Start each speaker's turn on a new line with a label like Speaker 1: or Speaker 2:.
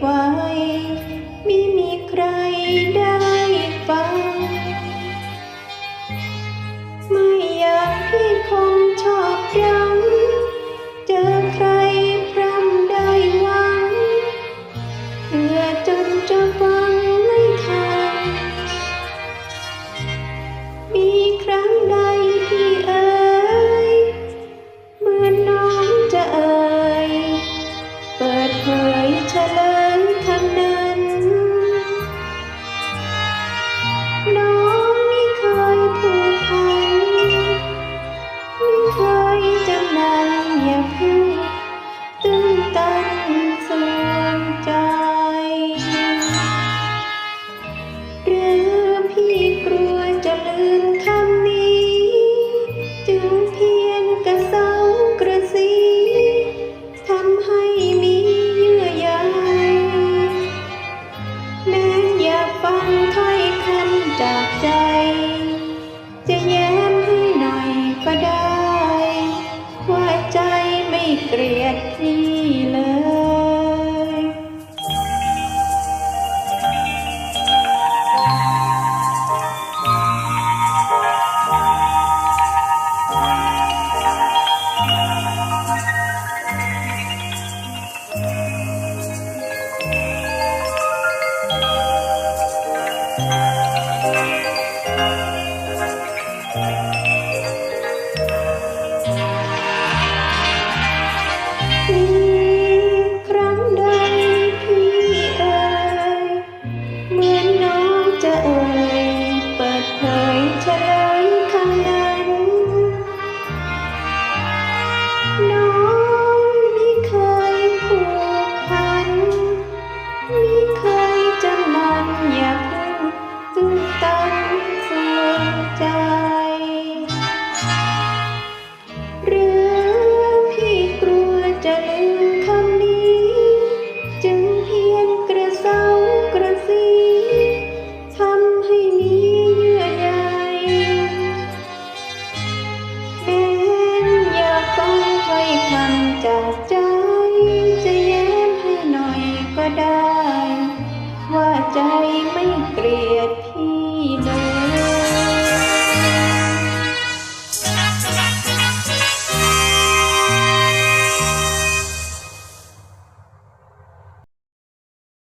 Speaker 1: ไว้ม่มีใครได้ฟัง ไม่อยากพี่คงชอบย้ำเจอใครพรำได้หวังเมื่อจนจะฟังไม่ทันมีครั้งใดที่เอ่ยเมื่อน้องจะเอ่ยเปิดเผยเฉลย ฟังถ้อยคำจากใจ จะแย้มให้หน่อยก็ได้ ว่าใจไม่เกลียดที Thank you. ไม่เกลียดพี่